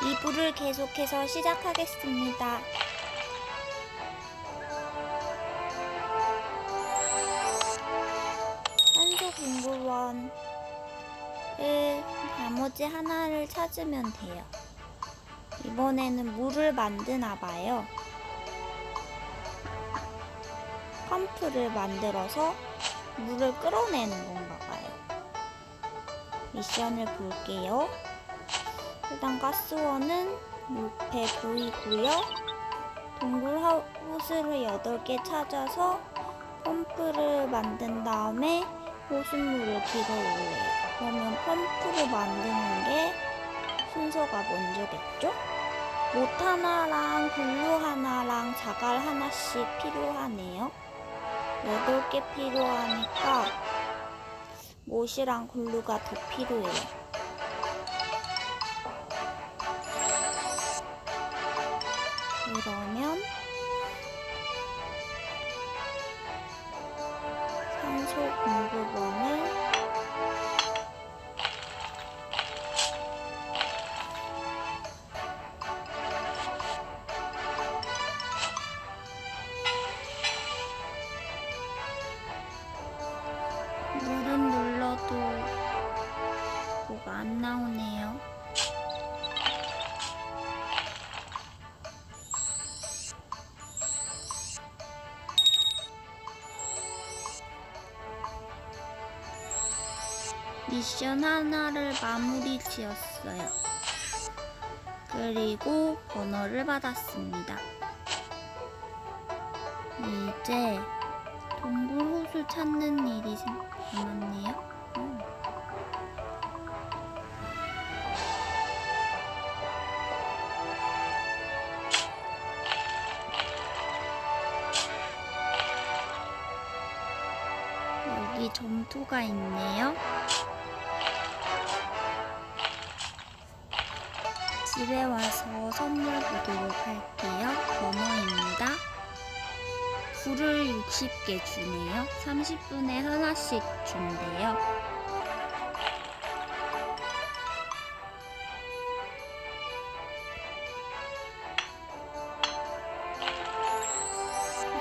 2부를 계속해서 시작하겠습니다. 산소 공급원을 나머지 하나를 찾으면 돼요. 이번에는 물을 만드나 봐요. 펌프를 만들어서 물을 끌어내는 건가 봐요. 미션을 볼게요. 일단 가스원은 옆에 보이고요. 동굴 호스를 8개 찾아서 펌프를 만든 다음에 호수물을 길어 올려요. 그러면 펌프를 만드는 게 순서가 먼저겠죠? 못 하나랑 글루 하나랑 자갈 하나씩 필요하네요. 8개 필요하니까 못이랑 글루가 더 필요해요. 그러면 산소 공급원을 물은 눌러도 뭐가 안 나오네요. 미션 하나를 마무리 지었어요. 그리고 번호를 받았습니다. 이제 동굴 호수 찾는 일이 생- 남았네요. 음. 여기 점토가 있네요. 집에 와서 선물 보도록 할게요. 번호입니다. 굴을 60개 주네요. 30분에 하나씩 준대요.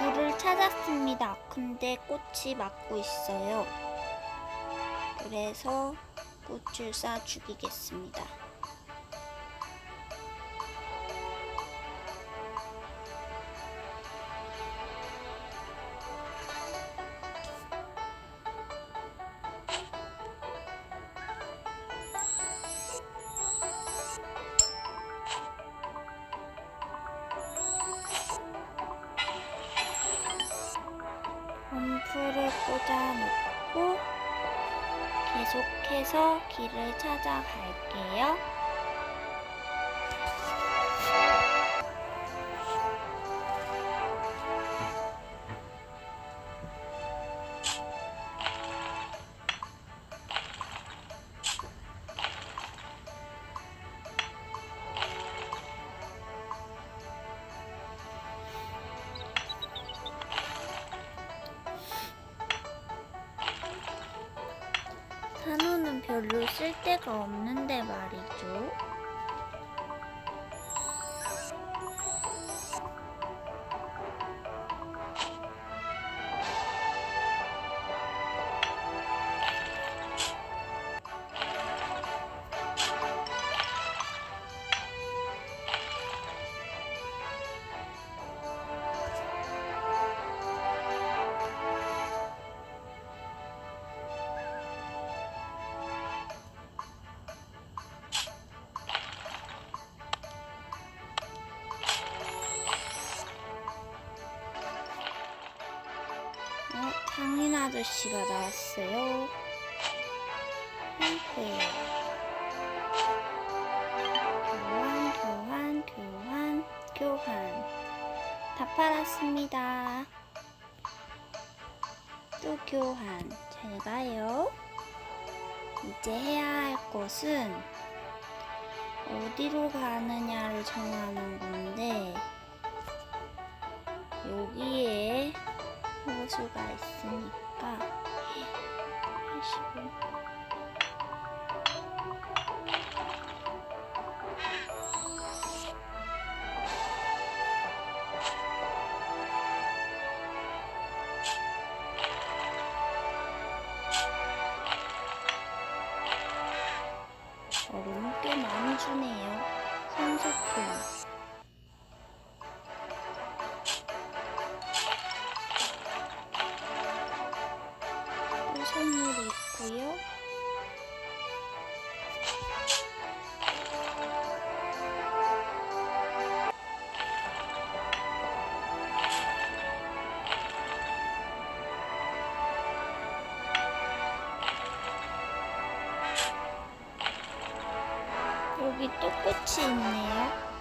물을 찾았습니다. 근데 꽃이 막고 있어요. 그래서 꽃을 쏴 죽이겠습니다. 계속해서 길을 찾아갈게요. 별로 쓸데가 없는데 말이죠. 상인 아저씨가 나왔어요. 네. 교환, 교환, 교환, 교환. 다 팔았습니다. 또 교환. 잘 가요. 이제 해야 할 것은 어디로 가느냐를 정하는 건데, 여기에 호수가 있으니까 啊 있고요. 여기 또 꽃이 있네요.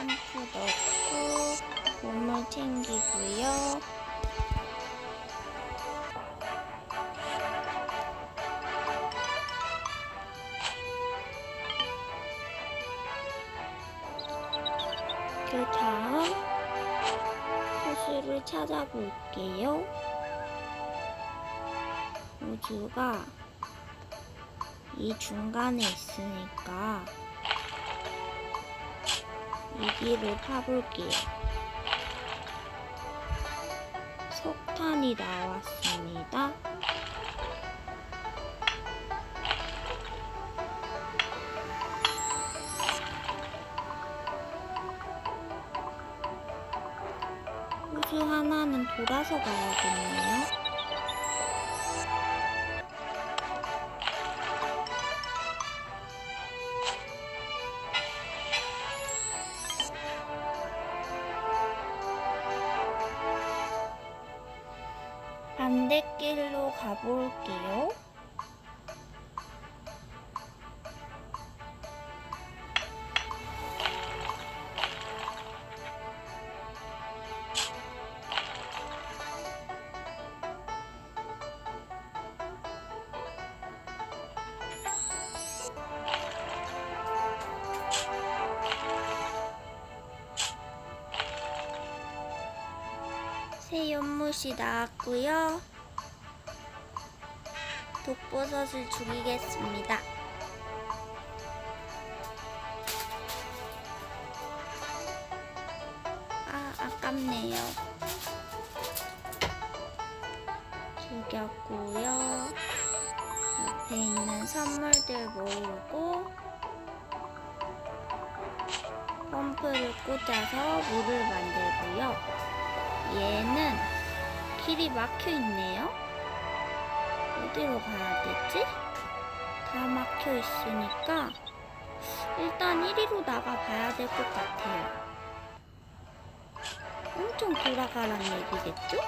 샴푸 넣고 몸을 챙기고요. 그 다음 호수를 찾아볼게요. 우주가 이 중간에 있으니까 이 길을 파볼게요. 석탄이 나왔습니다. 호수 하나는 돌아서 가야겠네요. 반대길로 가볼게요. 새 연못이 나왔고요. 독버섯을 죽이겠습니다. 아, 아깝네요. 죽였고요. 옆에 있는 선물들 모으고 펌프를 꽂아서 물을 만들고요. 얘는 길이 막혀 있네요. 어디로 가야 되지? 다 막혀 있으니까 일단 1위로 나가 봐야 될 것 같아요. 엄청 돌아가란 얘기겠죠?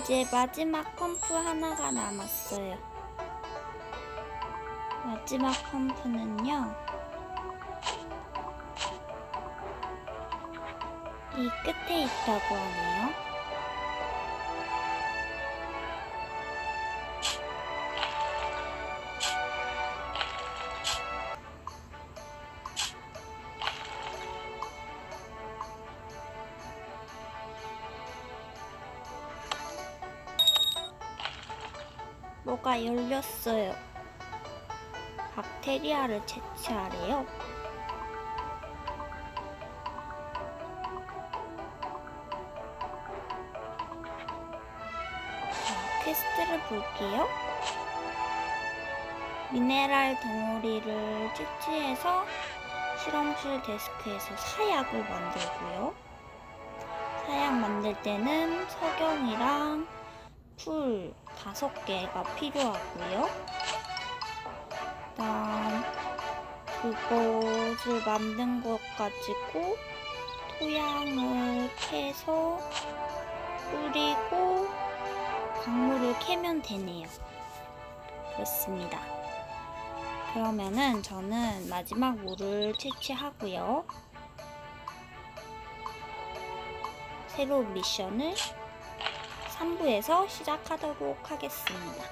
이제 마지막 펌프 하나가 남았어요. 마지막 펌프는요. 이 끝에 있다고 하네요. 뭐가 열렸어요. 박테리아를 채취하래요. 자, 퀘스트를 볼게요. 미네랄 덩어리를 채취해서 실험실 데스크에서 사약을 만들고요. 사약 만들 때는 석영이랑 풀 다섯 개가 필요하고요. 그다음 그것을 만든 것 가지고 토양을 캐서 뿌리고 강물을 캐면 되네요. 그렇습니다. 그러면은 저는 마지막 물을 채취하고요. 새로운 미션을 3부에서 시작하도록 하겠습니다.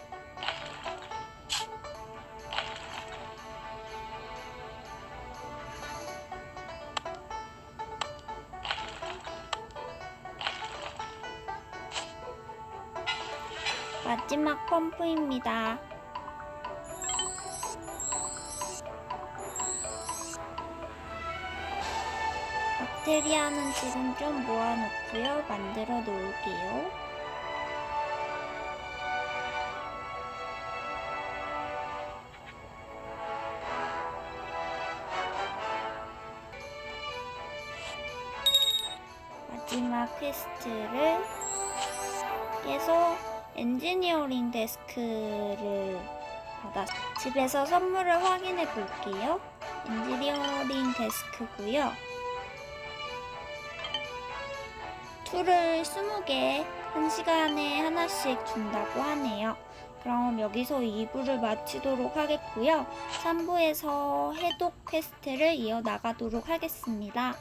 마지막 펌프입니다. 박테리아는 지금 좀 모아놓고요. 만들어 놓을게요. 퀘스트를 깨서 엔지니어링 데스크를 받았 집에서 선물을 확인해 볼게요. 엔지니어링 데스크고요. 툴을 20개 한 시간에 하나씩 준다고 하네요. 그럼 여기서 2부를 마치도록 하겠고요. 3부에서 해독 퀘스트를 이어나가도록 하겠습니다.